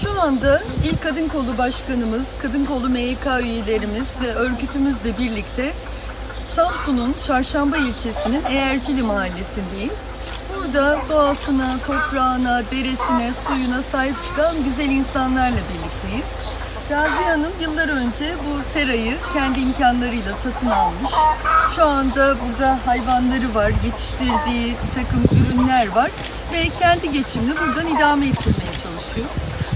Şu anda İl Kadın Kolu Başkanımız, Kadın Kolu MYK üyelerimiz ve örgütümüzle birlikte Samsun'un Çarşamba ilçesinin Eğercili mahallesindeyiz. Burada doğasına, toprağına, deresine, suyuna sahip çıkan güzel insanlarla birlikteyiz. Raziye Hanım yıllar önce bu serayı kendi imkanlarıyla satın almış. Şu anda burada hayvanları var, yetiştirdiği bir takım ürünler var ve kendi geçimini buradan idame ettirmeye çalışıyor.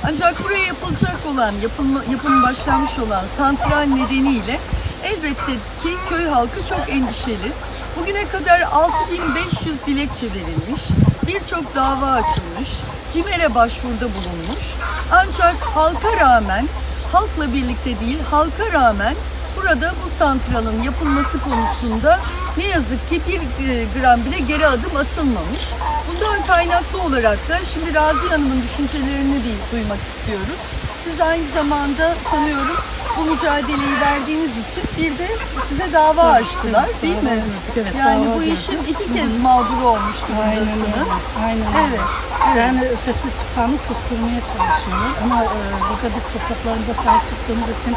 Ancak buraya yapılacak olan, yapılma, yapım başlanmış olan santral nedeniyle elbette ki köy halkı çok endişeli. Bugüne kadar 6500 dilekçe verilmiş, birçok dava açılmış, CİMER'e başvuruda bulunmuş. Ancak halka rağmen, halkla birlikte değil, halka rağmen burada bu santralın yapılması konusunda ne yazık ki bir e, gram bile geri adım atılmamış. Bundan kaynaklı olarak da şimdi Razi Hanım'ın düşüncelerini bir duymak istiyoruz. Siz aynı zamanda sanıyorum bu mücadeleyi verdiğiniz için bir de size dava açtılar değil mi? yani bu işin iki kez mağduru olmuş durumdasınız. Aynen. Evet. Yani sesi çıkanı susturmaya çalışıyorlar ama e, burada biz topraklarımıza sahip çıktığımız için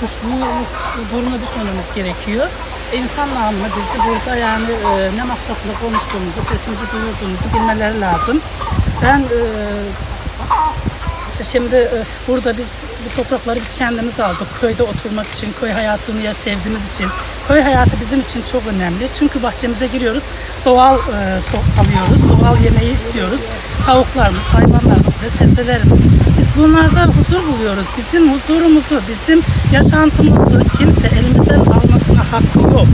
suçlu duruma düşmememiz gerekiyor. İnsan namına bizi burada yani e, ne maksatla konuştuğumuzu, sesimizi duyurduğumuzu bilmeleri lazım. Ben e, Şimdi e, burada biz bu toprakları biz kendimiz aldık. Köyde oturmak için, köy hayatını ya sevdiğimiz için. Köy hayatı bizim için çok önemli. Çünkü bahçemize giriyoruz, doğal e, alıyoruz, doğal yemeği istiyoruz. Tavuklarımız, hayvanlarımız ve sebzelerimiz. Biz bunlarda huzur buluyoruz. Bizim huzurumuzu, bizim yaşantımızı kimse elimizden hakkı yok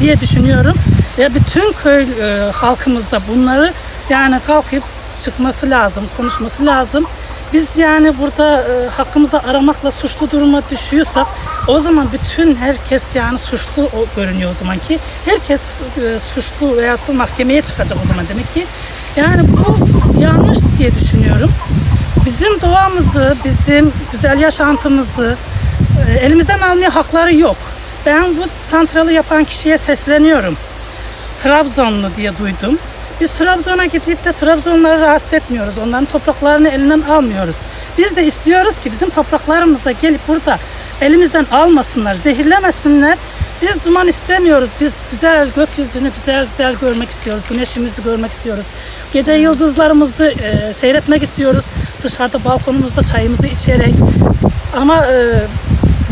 diye düşünüyorum. Ve bütün köy e, halkımız bunları yani kalkıp çıkması lazım, konuşması lazım. Biz yani burada e, hakkımızı aramakla suçlu duruma düşüyorsak o zaman bütün herkes yani suçlu görünüyor o zaman ki. Herkes e, suçlu veya da mahkemeye çıkacak o zaman demek ki. Yani bu yanlış diye düşünüyorum. Bizim doğamızı, bizim güzel yaşantımızı e, elimizden almaya hakları yok. Ben bu santralı yapan kişiye sesleniyorum. Trabzonlu diye duydum. Biz Trabzon'a gidip de Trabzonları rahatsız etmiyoruz. Onların topraklarını elinden almıyoruz. Biz de istiyoruz ki bizim topraklarımıza gelip burada elimizden almasınlar, zehirlemesinler. Biz duman istemiyoruz. Biz güzel gökyüzünü güzel güzel görmek istiyoruz. Güneşimizi görmek istiyoruz. Gece yıldızlarımızı e, seyretmek istiyoruz. Dışarıda balkonumuzda çayımızı içerek. Ama e,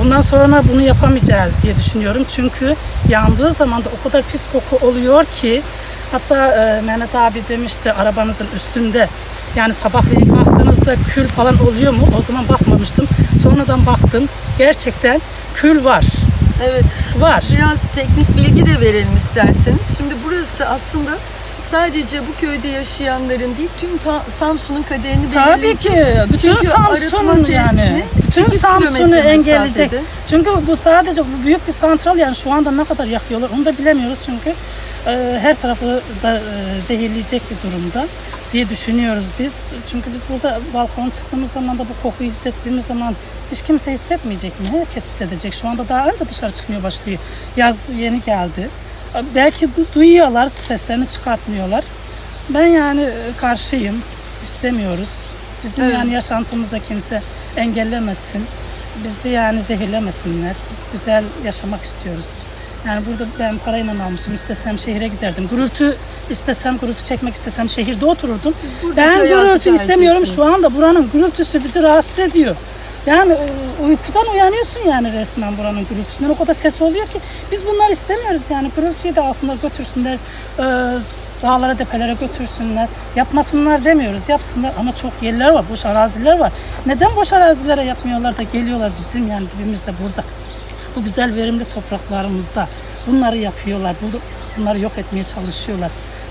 Bundan sonra bunu yapamayacağız diye düşünüyorum. Çünkü yandığı zaman da o kadar pis koku oluyor ki hatta e, Mehmet abi demişti arabanızın üstünde yani sabahleyin kalktığınızda kül falan oluyor mu? O zaman bakmamıştım. Sonradan baktım. Gerçekten kül var. Evet. Var. Biraz teknik bilgi de verelim isterseniz. Şimdi burası aslında sadece bu köyde yaşayanların değil tüm ta- Samsun'un kaderini Tabii belirleyecek. ki. Bütün Çünkü arıtma Samsun'un tesisine yani. Bütün 8 Samsun'u kilometre engelleyecek. mesafede. Çünkü bu sadece bu büyük bir santral yani şu anda ne kadar yakıyorlar onu da bilemiyoruz çünkü e, her tarafı da e, zehirleyecek bir durumda diye düşünüyoruz biz. Çünkü biz burada balkona çıktığımız zaman da bu kokuyu hissettiğimiz zaman hiç kimse hissetmeyecek mi? Herkes hissedecek. Şu anda daha önce dışarı çıkmıyor başlıyor. Yaz yeni geldi. Belki du- duyuyorlar, seslerini çıkartmıyorlar. Ben yani e, karşıyım. İstemiyoruz. Bizim Evet. yani yaşantımıza kimse engellemesin. Bizi yani zehirlemesinler. Biz güzel yaşamak istiyoruz. Yani burada ben parayla almışım. İstesem şehire giderdim. Gürültü istesem, gürültü çekmek istesem şehirde otururdum. Ben gürültü istemiyorum. Şu anda buranın gürültüsü bizi rahatsız ediyor. Yani uykudan uyanıyorsun yani resmen buranın gürültüsünden. O kadar ses oluyor ki biz bunları istemiyoruz yani. Gürültüyü de alsınlar götürsünler. e, dağlara tepelere götürsünler. Yapmasınlar demiyoruz. Yapsınlar ama çok yerler var. Boş araziler var. Neden boş arazilere yapmıyorlar da geliyorlar bizim yani dibimizde burada. Bu güzel verimli topraklarımızda. Bunları yapıyorlar. Bunları yok etmeye çalışıyorlar.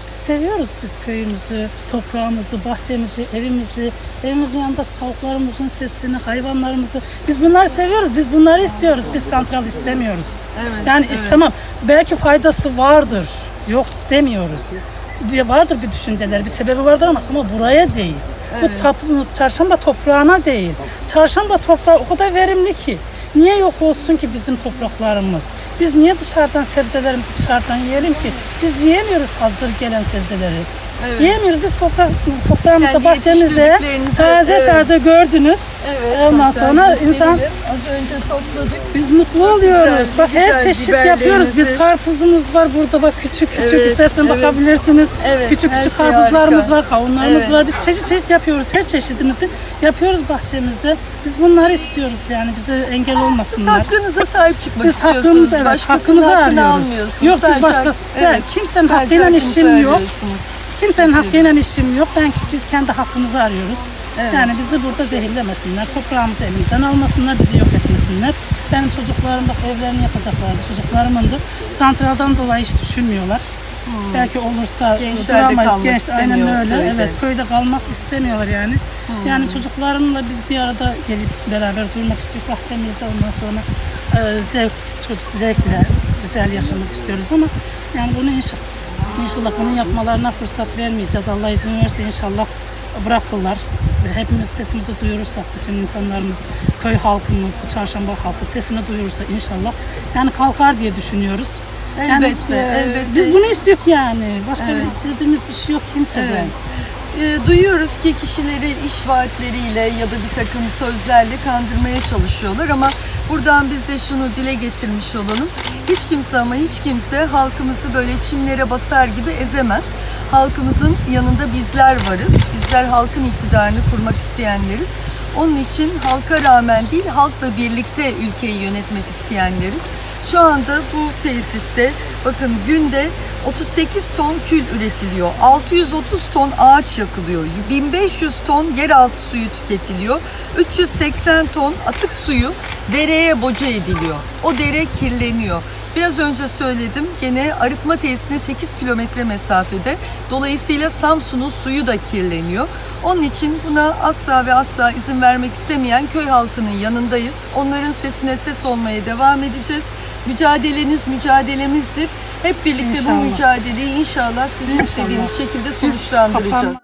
Seviyoruz biz köyümüzü, toprağımızı, bahçemizi, evimizi, evimizin yanında tavuklarımızın sesini, hayvanlarımızı. Biz bunları seviyoruz. Biz bunları istiyoruz. Biz santral istemiyoruz. Evet, Yani evet. istemem. Belki faydası vardır. Yok demiyoruz. Bir vardır bir düşünceler, bir sebebi vardır ama ama buraya değil. Evet. Bu tap- çarşamba toprağına değil. Çarşamba toprağı o kadar verimli ki. Niye yok olsun ki bizim topraklarımız? Biz niye dışarıdan sebzelerimizi dışarıdan yiyelim ki? Biz yiyemiyoruz hazır gelen sebzeleri. Evet. Yiyemiyoruz. Biz toprak, toprağımızda, Kendi bahçemizde taze evet. taze gördünüz. Evet. Ondan sonra insan- Az önce topladık. Biz mutlu Çok oluyoruz. güzel, bak her çeşit yapıyoruz. Biz karpuzumuz var burada bak küçük küçük Evet, istersen evet. bakabilirsiniz. Evet, küçük küçük şey karpuzlarımız harika. var, kavunlarımız Evet. var. Biz çeşit çeşit yapıyoruz. Her çeşidimizi yapıyoruz bahçemizde. Biz bunları istiyoruz yani bize engel Siz olmasınlar. hakkınıza sahip çıkmak Biz istiyorsunuz. hakkımız evet, Başkasının hakkını arıyoruz. almıyorsunuz. Yok biz başkası, hak- yani kimsenin hakkıyla işim yok. Kimsenin hakkıyla işim yok. Ben biz kendi hakkımızı arıyoruz. Evet. Yani bizi burada zehirlemesinler. Toprağımızı elimizden almasınlar, bizi yok etmesinler. Benim çocuklarım bak evlerini yapacaklardı. Çocuklarımın da santraldan dolayı hiç düşünmüyorlar. Belki olursa Hmm. Gençler de duramayız. kalmak Genç, aynen istemiyor öyle. köyde. Hmm. Evet, köyde kalmak istemiyorlar yani. Yani çocuklarımla biz bir arada gelip beraber durmak istiyoruz. Bahçemizde ondan sonra e, zevk, çocuk zevkle güzel yaşamak istiyoruz ama yani bunu inşallah İnşallah bunu yapmalarına fırsat vermeyeceğiz. Allah izin verirse inşallah bırakırlar. Ve Hepimiz sesimizi duyurursak, bütün insanlarımız, köy halkımız, bu çarşamba halkı sesini duyurursa inşallah yani kalkar diye düşünüyoruz. Yani, Elbette, e, elbette. Biz bunu istiyoruz yani. Başka Evet. bir istediğimiz bir şey yok kimseden. Evet. Ee, duyuyoruz ki kişileri iş vaatleriyle ya da bir takım sözlerle kandırmaya çalışıyorlar ama buradan biz de şunu dile getirmiş olalım. Hiç kimse ama hiç kimse halkımızı böyle çimlere basar gibi ezemez. Halkımızın yanında bizler varız. Bizler halkın iktidarını kurmak isteyenleriz. Onun için halka rağmen değil halkla birlikte ülkeyi yönetmek isteyenleriz. Şu anda bu tesiste bakın günde 38 ton kül üretiliyor. 630 ton ağaç yakılıyor. 1500 ton yeraltı suyu tüketiliyor. 380 ton atık suyu dereye boca ediliyor. O dere kirleniyor. Biraz önce söyledim gene arıtma tesisine 8 kilometre mesafede. Dolayısıyla Samsun'un suyu da kirleniyor. Onun için buna asla ve asla izin vermek istemeyen köy halkının yanındayız. Onların sesine ses olmaya devam edeceğiz. Mücadeleniz mücadelemizdir. Hep birlikte İnşallah. bu mücadeleyi inşallah sizin istediğiniz şekilde sonuçlandıracağız.